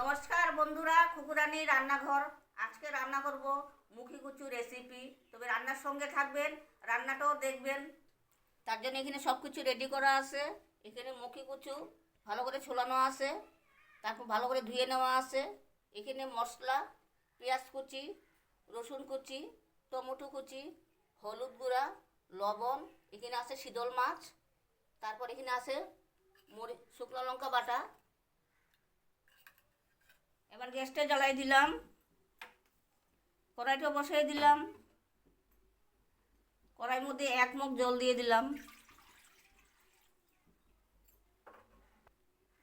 নমস্কার বন্ধুরা, খুকুরানি রান্নাঘর। আজকে রান্না করব মুখি কুচু রেসিপি তবে রান্নার সঙ্গে থাকবেন, রান্নাটাও দেখবেন। তার জন্য এখানে সব কিছু রেডি করা আছে। এখানে মুখি কুচু ভালো করে ছোলানো আছে, তারপর ভালো করে ধুয়ে নেওয়া আছে। এখানে মশলা, পেঁয়াজ কুচি, রসুন কুচি, টমেটো কুচি, হলুদ গুঁড়া, লবণ, এখানে আছে শীতল মাছ, তারপর এখানে আছে মরি শুকনো লঙ্কা বাটা এবার গ্যাসটা জ্বালাই দিলাম। কড়াইটা বসাই দিলাম। কড়াইয়ের মধ্যে এক মুখ জল দিয়ে দিলাম।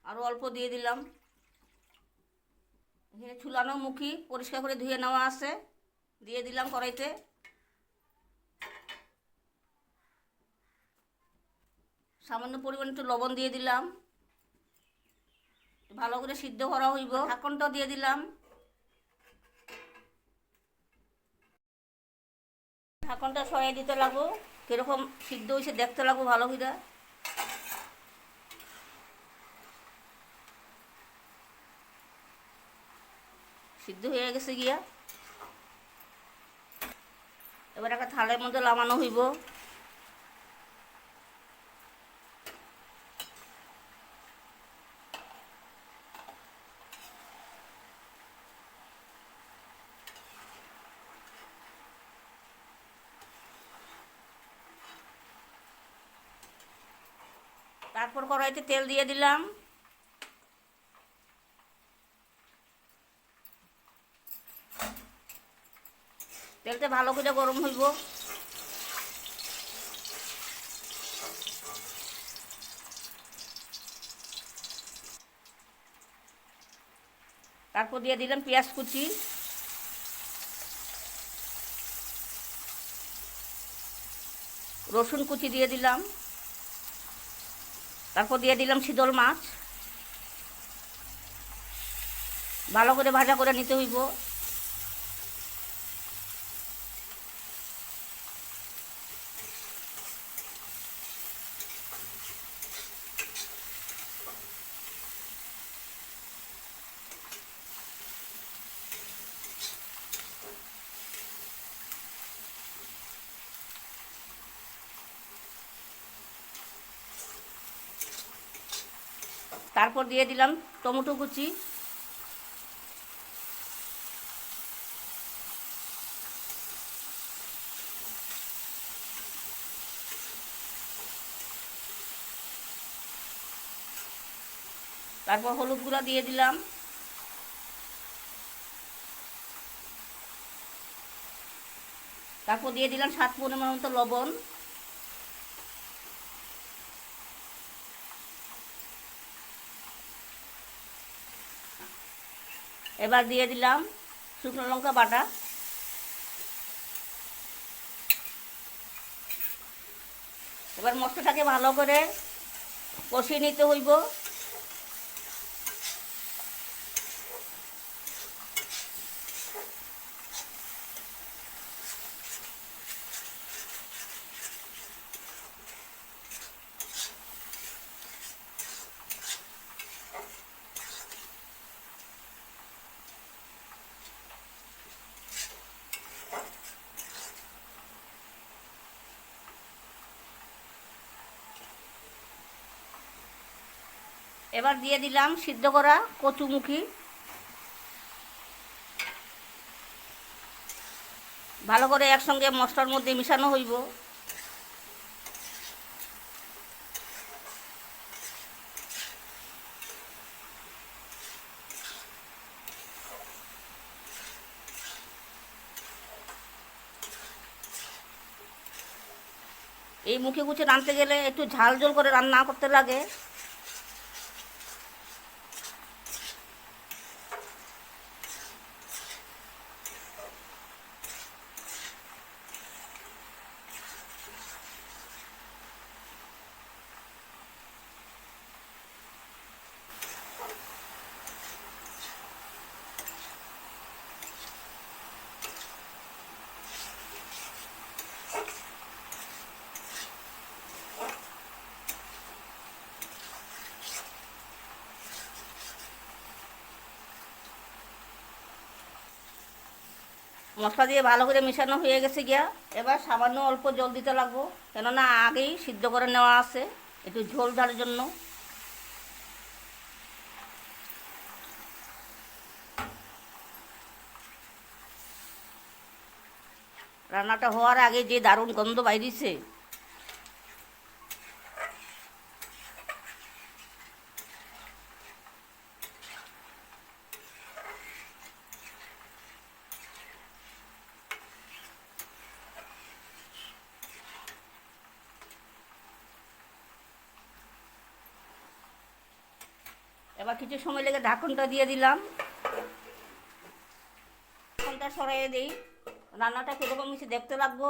আরও অল্প দিয়ে দিলাম। এখানে ছুলানো মুখি পরিষ্কার করে ধুয়ে নেওয়া আছে। দিয়ে দিলাম কড়াইতে। সামান্য পরিমাণ একটু লবণ দিয়ে দিলাম। ভালো করে সিদ্ধ করা হইব। ঢাকনটা দিয়ে দিলাম। ঢাকনটা সরাই দিতে লাগবো। কীরকম সিদ্ধ হয়েছে দেখতে লাগবো ভালো করে। সিদ্ধ হয়ে গেছে গিয়া। এবার একটা থালের মধ্যে লামানো হইব। তারপর কড়াইতে তেল দিয়ে দিলাম। তেলটা ভালো করে গরম হইব। তারপর দিয়ে দিলাম পেঁয়াজ কুচি। রসুন কুচি দিয়ে দিলাম। তারপর দিয়ে দিলাম শীতল মাছ। ভালো করে ভাজা করে নিতে হইব। তারপর দিয়ে দিলাম টমেটো কুচি। তারপর হলুদ গুঁড়া দিয়ে দিলাম। তারপর দিয়ে দিলাম সাত পরিমাণ মতো লবণ। এবার দিয়ে দিলাম শুকনো লঙ্কা বাটা। এবার মশলাটাকে ভালো করে কষিয়ে নিতে হইব। এবার দিয়ে দিলাম সিদ্ধ করা কচুমুখী। ভালো করে একসঙ্গে মশলার মধ্যে মিশানো হইব। এই মুখে কুচে রাঁধতে গেলে একটু ঝাল ঝোল করে রান্না করতে লাগে। মশলা দিয়ে ভালো করে মেশানো হয়ে গেছে গিয়া। এবার সামান্য অল্প জল দিতে লাগবো, কেননা আগেই সিদ্ধ করে নেওয়া আছে, একটু ঝোল ঝালের জন্য। রান্নাটা হওয়ার আগে যে দারুণ গন্ধ বাইরিছে এবার কিছু সময় লেগে ঢাকনটা দিয়ে দিলাম। ঢাকনটা সরাইয়ে দিই। রান্নাটা কীরকম মিশে দেখতে লাগবো।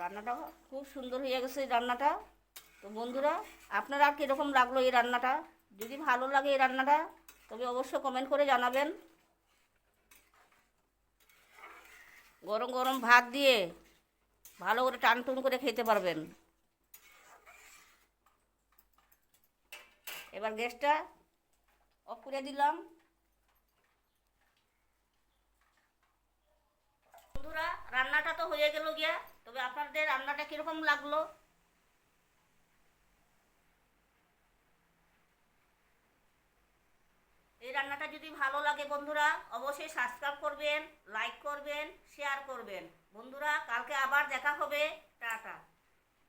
রান্নাটা খুব সুন্দর হয়ে গেছে এই রান্নাটা। তো বন্ধুরা, আপনারা কীরকম লাগল এই রান্নাটা? যদি ভালো লাগে এই রান্নাটা, তবে অবশ্যই কমেন্ট করে জানাবেন। গরম গরম ভাত দিয়ে ভালো করে টান টুন করে খেতে পারবেন। এবার গ্যাসটা অফ করে দিলাম। বন্ধুরা, রান্নাটা তো হয়ে গেল গিয়া। তবে আপনাদের রান্নাটা কীরকম লাগল? এই রান্নাটা যদি ভালো লাগে বন্ধুরা, অবশ্যই সাবস্ক্রাইব করবেন লাইক করবেন শেয়ার করবেন। বন্ধুরা, কালকে আবার দেখা হবে। টাটা।